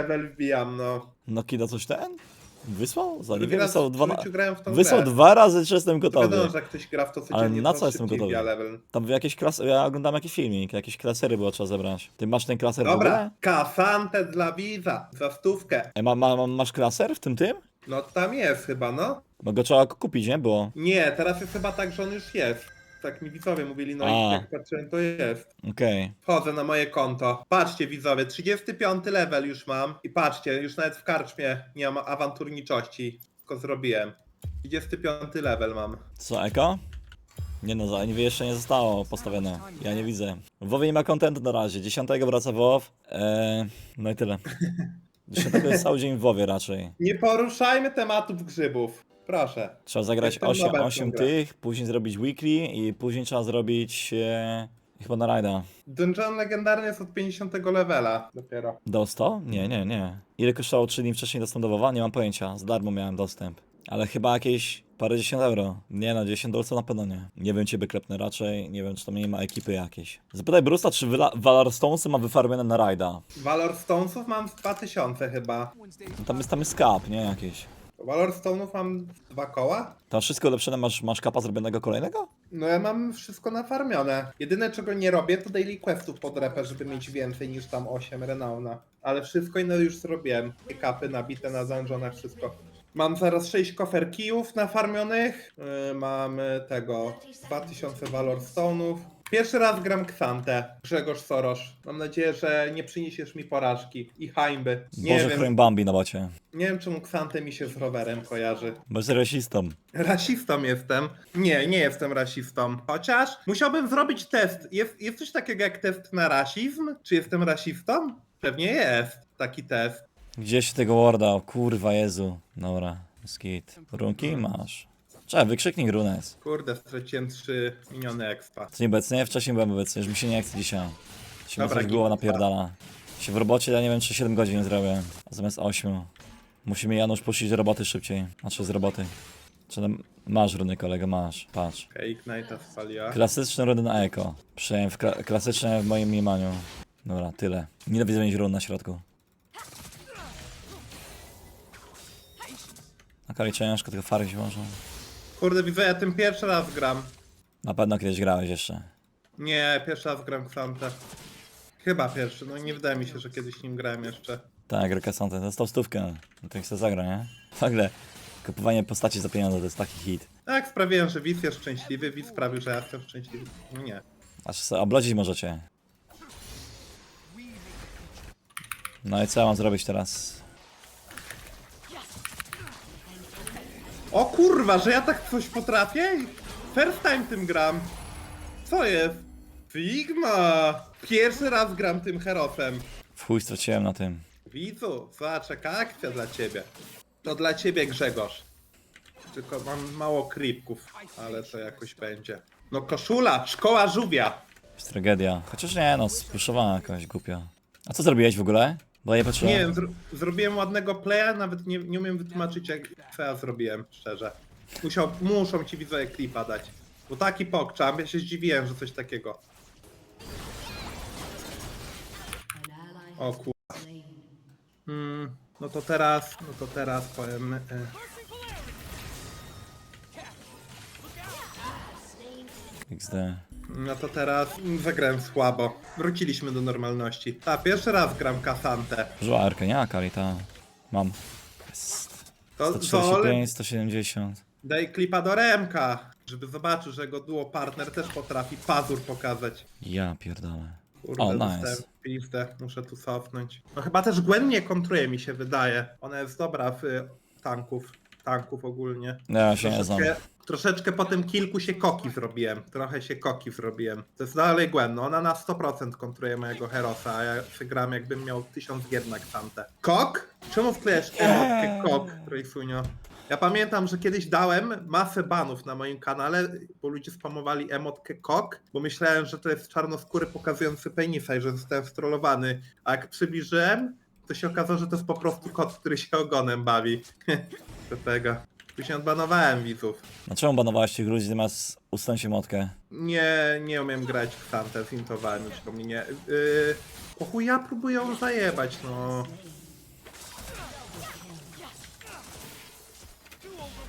level wbijam, no. No Kida coś ten? Wysłał? Za nie Drugi wiem, raz wysłał w dwa... życiu grałem w tą Wysłał grę. dwa razy, czy jestem To gotowy. wiadomo, że jak ktoś gra w to Ale codziennie, na to co jestem szybciej gotowy? wbija level. Tam jakieś klas... Ja oglądam jakiś filmik, jakieś klasery było trzeba zebrać. Ty masz ten klaser w ogóle? Dobra, kasantę dla widza, za stówkę. E, ma, ma, ma, masz klaser w tym tym? No tam jest chyba, no. Bo go trzeba kupić, nie? Było. Nie, teraz jest chyba tak, że on już jest. Tak mi widzowie mówili, no A. i jak patrzyłem, to jest. Okej. Wchodzę na moje konto. Patrzcie widzowie, 35 level już mam. I patrzcie, już nawet w karczmie nie mam awanturniczości. Tylko zrobiłem. 35 level mam. Co, Eko? Nie no, za NV jeszcze nie zostało postawione. Ja nie widzę. W WoWie nie ma kontentu na razie. 10 wraca WoW. Eee, no i tyle. 10 jest cały dzień w WoWie raczej. Nie poruszajmy tematów grzybów. Proszę. Trzeba zagrać Jestem 8, nowym 8 w tą grę. tych, później zrobić weekly i później trzeba zrobić e, chyba na rajda. Dungeon legendarny jest od 50 levela dopiero. Dostał? Nie, nie, nie. Ile kosztowało 3 dni wcześniej dostęp do WoWa? Nie mam pojęcia. Za darmo miałem dostęp. Ale chyba jakieś parę dziesiąt euro. Nie no, 10 dolców na pewno nie. Nie wiem, ciebie klepnę raczej. Nie wiem, czy tam nie ma ekipy jakiejś. Zapytaj Brusta, czy Vila- Valor Stonesy ma wyfarmione na rajda. Valor Stonesów mam z 2000 chyba. No tam jest, tam jest kap, nie? Jakieś. Valor Stone'ów mam dwa koła. Tam wszystko ulepszone, masz, masz kapa zrobionego kolejnego? No ja mam wszystko nafarmione. Jedyne czego nie robię to daily questów pod repę, żeby mieć więcej niż tam 8 renouna. Ale wszystko inne już zrobiłem. Kapy nabite na dungeonach, wszystko. Mam zaraz 6 kofer kijów nafarmionych. Yy, mam tego 2000 Valor Stone'ów. Pierwszy raz gram Ksantę, Grzegorz Sorosz. Mam nadzieję, że nie przyniesiesz mi porażki i hańby. Nie Boże, wiem, chroń Bambi na bocie. nie wiem czemu Ksantę mi się z rowerem kojarzy. Jest rasistą. Rasistą jestem. Nie, nie jestem rasistą. Chociaż musiałbym zrobić test. Jest, jest coś takiego jak test na rasizm? Czy jestem rasistą? Pewnie jest taki test. Gdzieś tego warda, o kurwa Jezu. Dobra, skit. Runki masz. Czekaj, wykrzyknik runes. Kurde, straciłem 3 miniony expa. Co nieobecnie? Wcześniej byłem obecny, już mi się nie chce dzisiaj. Się mi Dobra, coś głowa git. napierdala. Się w robocie, ja nie wiem, czy 7 godzin zrobię, zamiast 8. Musimy Janusz puścić do roboty szybciej. Znaczy z roboty. Czy tam... Masz runy, kolego, masz. Patrz. Okej, Ignite'a spaliła. Klasyczne runy na eko. Przyjąłem w kla klasyczne w moim mniemaniu. Dobra, tyle. Nie lubię mieć run na środku. Na kali ciężko, tylko fary się można. Kurde, widzę, ja tym pierwszy raz gram. Na pewno kiedyś grałeś jeszcze. Nie, pierwszy raz gram Ksantę. Chyba pierwszy, no nie wydaje mi się, że kiedyś nim grałem jeszcze. Tak, Greka Santa, dostał stówkę. No to se zagra, nie? W ogóle, kupowanie postaci za pieniądze to jest taki hit. Tak, sprawiłem, że widz jest szczęśliwy, widz sprawił, że ja jestem szczęśliwy. No Nie. Aż se oblodzić możecie. No i co ja mam zrobić teraz? O kurwa, że ja tak coś potrafię? First time tym gram. Co jest? Figma! Pierwszy raz gram tym herosem. W chuj straciłem na tym. Widzu, zobacz jaka akcja dla ciebie. To dla ciebie Grzegorz. Tylko mam mało creepków, ale to jakoś będzie. No koszula, szkoła. Jest tragedia. Chociaż nie, no, spuszowała jakaś głupia. A co zrobiłeś w ogóle? Bo ja patrzyłem. Nie wiem, zro zrobiłem ładnego playa, nawet nie, nie umiem wytłumaczyć jak co ja zrobiłem, szczerze. Musiał, muszą ci widzowie klipa dać. Bo taki pokczam, ja się zdziwiłem, że coś takiego. O kur... Hmm, no to teraz, no to teraz powiem... E, XD. No to teraz zagrałem słabo. Wróciliśmy do normalności. Ta, pierwszy raz gram Kasantę. Użyła? Akali, ta. Mam. Jest. To, to 145, 170. daj klipa do Remka, żeby zobaczył, że jego duo partner też potrafi pazur pokazać. Ja pierdolę. Kurde, O, dostałem nice. pizdę, muszę tu cofnąć. No chyba też Gwen nie kontruje mi się wydaje. Ona jest dobra w y, tanków, tanków ogólnie. Ja się nie znam. Troszeczkę, troszeczkę po tym kilku się koki zrobiłem. Trochę się koki zrobiłem. To jest dalej Gwen, no ona na 100% kontruje mojego Herosa, a ja wygram jakbym miał 1000 jednak tamte. Kok? Czemu wklejesz emotkę kok, Trojsunio? Ja pamiętam, że kiedyś dałem masę banów na moim kanale, bo ludzie spamowali emotkę kok, bo myślałem, że to jest czarnoskóry pokazujący penisa i że zostałem strollowany. A jak przybliżyłem, to się okazało, że to jest po prostu kot, który się ogonem bawi. Do tego. Tu się odbanowałem widzów. A czemu banowałeś tych Gruzji, zamiast ustań się motkę? Nie, nie umiem grać w Xantę, zintowałem już po mnie. Yy, o chuj, ja próbuję ją zajebać, no.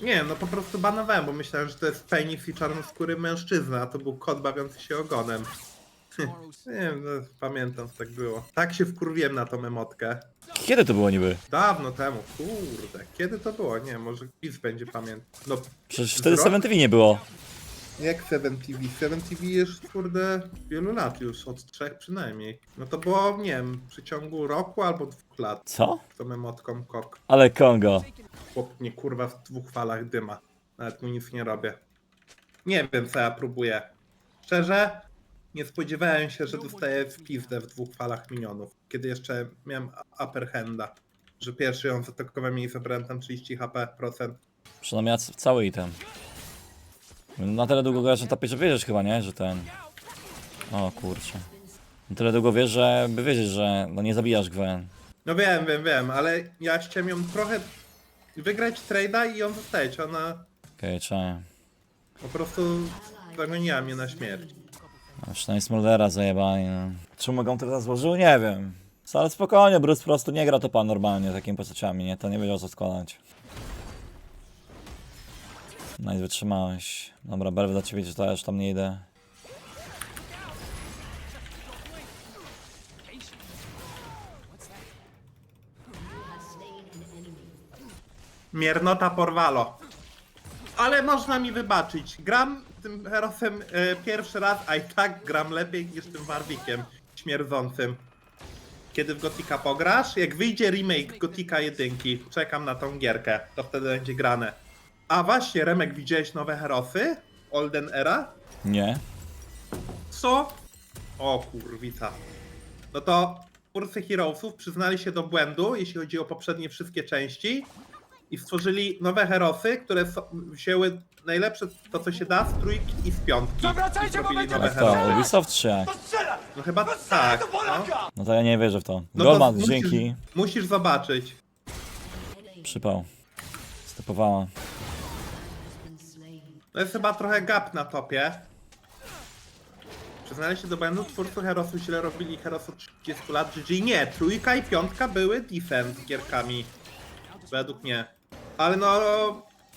Nie, no po prostu banowałem, bo myślałem, że to jest penis i czarnoskóry mężczyzna, a to był kot bawiący się ogonem nie wiem, no, pamiętam, tak było. Tak się wkurwiłem na tą emotkę. Kiedy to było niby? Dawno temu, kurde. Kiedy to było? Nie, może Kiz będzie pamiętał. No, Przecież wtedy Wzrok? 7 TV nie było. jak 7 TV? 7 TV jest, kurde, wielu lat już, od trzech przynajmniej. No to było, nie wiem, w przeciągu roku albo dwóch lat Co? z tą emotką kok. Ale Kongo. Chłop mnie kurwa w dwóch falach dyma. Nawet mu nic nie robię. Nie wiem co ja próbuję. Szczerze, nie spodziewałem się, że dostaję w pizdę w dwóch falach minionów. Kiedy jeszcze miałem upper handa. Że pierwszy ją zaatakowałem i zabrałem tam 30 HP procent. Przynajmniej ja cały item. Na tyle długo grasz na tapie, że wiedziesz chyba, nie? Że ten... O kurczę. Na tyle długo wiesz, że by wiedzieć, że no nie zabijasz Gwen. No wiem, wiem, wiem, ale ja chciałem ją trochę wygrać trade'a i ją zostawić. Ona Okej, okay, czekaj. po prostu zagoniła mnie na śmierć. Przynajmniej Smoldera zajebali, no. Czemu mogą teraz złożył? Nie wiem. Ale spokojnie, Bruce po prostu nie gra to pan normalnie takimi postaciami, nie? To nie wiedział co składać. No i wytrzymałeś. Dobra, Belw dla ciebie, że to ja już tam nie idę. Miernota porwalo. Ale można mi wybaczyć. Gram tym herosem e, pierwszy raz, a i tak gram lepiej niż tym Warwickiem śmierdzącym. Kiedy w Gotika pograsz? Jak wyjdzie remake Gotika 1, czekam na tą gierkę, to wtedy będzie grane. A właśnie, Remek, widziałeś nowe herosy? Olden Era? Nie? Co? O kurwica. No to twórcy Heroesów przyznali się do błędu, jeśli chodzi o poprzednie wszystkie części i stworzyli nowe herosy, które so- wzięły najlepsze to, co się da z trójki i z piątki. I zrobili nowe Jak to? herosy. Ubisoft czy jak? No chyba tak. No. No to ja nie wierzę w to. No to Golman, musisz- dzięki. Musisz zobaczyć. Przypał. Stepowała. To jest chyba trochę gap na topie. Przyznali się do błędu, twórcy Herosu źle robili Herosu 30 lat, GG. Nie, trójka i piątka były decent gierkami. Według mnie. Ale no,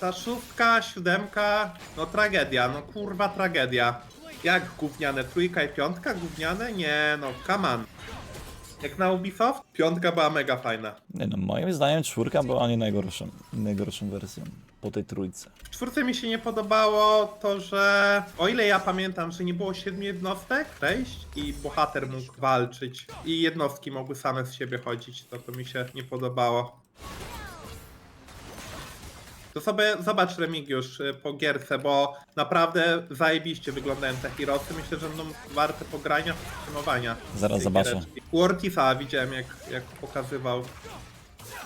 ta szóstka, siódemka, no tragedia, no kurwa tragedia. Jak gówniane, trójka i piątka gówniane? Nie, no come on. Jak na Ubisoft, piątka była mega fajna. Nie no, moim zdaniem czwórka była nie najgorszą, najgorszą wersją po tej trójce. W czwórce mi się nie podobało to, że o ile ja pamiętam, że nie było siedmiu jednostek, sześć i bohater mógł walczyć i jednostki mogły same z siebie chodzić, to to mi się nie podobało. To sobie zobacz Remigiusz y, po gierce, bo naprawdę zajebiście wyglądają te Heroesy. Myślę, że będą warte pogrania, streamowania. Zaraz tej zobaczę. giereczki. U Ortisa widziałem jak, jak pokazywał.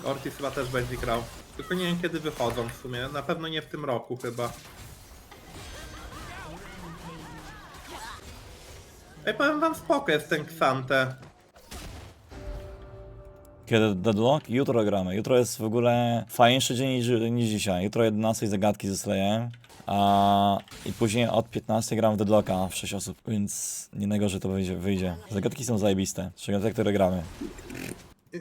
Ortiz chyba też będzie grał. Tylko nie wiem kiedy wychodzą w sumie. Na pewno nie w tym roku chyba. Ej, powiem wam spoko jest ten Xante. Kiedy Deadlock? Jutro gramy. Jutro jest w ogóle fajniejszy dzień niż, niż dzisiaj. Jutro 11 zagadki ze Slayem. A i później od 15 gram w Deadlocka w 6 osób, więc nie najgorzej to wyjdzie. wyjdzie. Zagadki są zajebiste, szczególnie te, które gramy. Eee,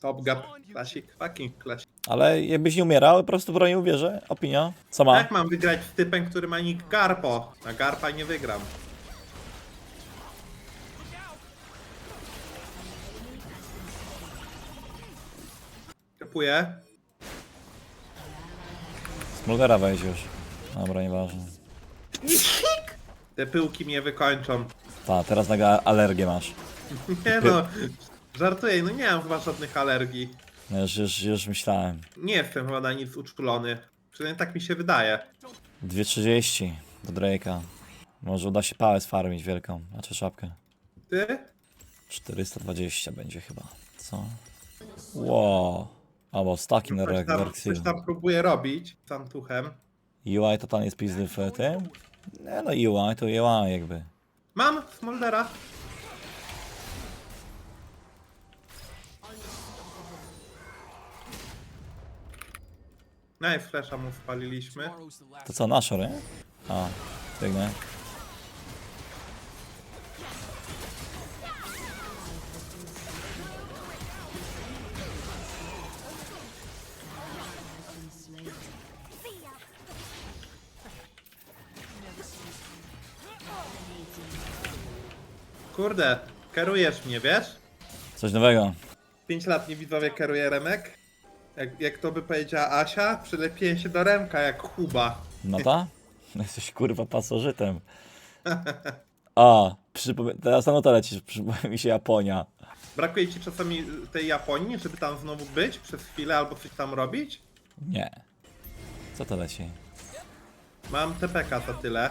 Top Gap. Classic. Fucking classic. Ale jakbyś nie umierał, po prostu bronił wieżę. Opinia. Co ma? Jak mam wygrać z typem, który ma nick Garpo? Na Garpa nie wygram. Typuję. Smuldera weź już. Dobra, nieważne. Te pyłki mnie wykończą. Ta, teraz nagle alergię masz. Nie no, żartuję, no nie mam chyba żadnych alergii. No Już, już, już myślałem. Nie jestem chyba na nic uczulony. Przynajmniej tak mi się wydaje. 2,30 do Drake'a. Może uda się pałę sfarmić wielką, znaczy szapkę. Ty? 420 będzie chyba. Co? Wow. Albo staki na Coś tam, coś tam próbuję robić z Santuchem. UI totalnie jest pizdy w tym? Nie no UI to UI jakby. Mam Smoldera. Nice, flesza mu spaliliśmy. To co, nasza, nie? A, biegnę. Kurde, kierujesz mnie, wiesz? Coś nowego. 5 lat nie widzowie kieruje Remek. Jak, jak to by powiedziała Asia, przylepiłem się do Remka jak chuba. No ta? Jesteś kurwa pasożytem. A, przypomie... teraz na to lecisz, przypomina mi się Japonia. Brakuje ci czasami tej Japonii, żeby tam znowu być przez chwilę albo coś tam robić? Nie. Co to leci? Mam TPK za tyle.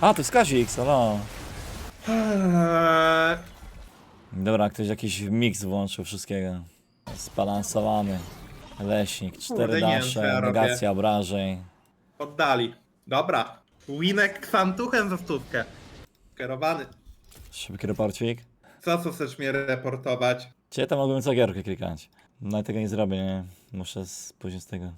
A, to jest Kazik, no. Eee, Dobra, ktoś jakiś miks włączył wszystkiego. Zbalansowany. Leśnik, cztery Kurde, nie wiem, co dasze, robię. negacja obrażeń. oddali. Dobra. Winek kwantuchem za stówkę. Kierowany. Szybki raporcik. Co, co chcesz mnie reportować? Cię tam mogłem cegierkę klikać. No i tego nie zrobię, nie? Muszę z, później z tego.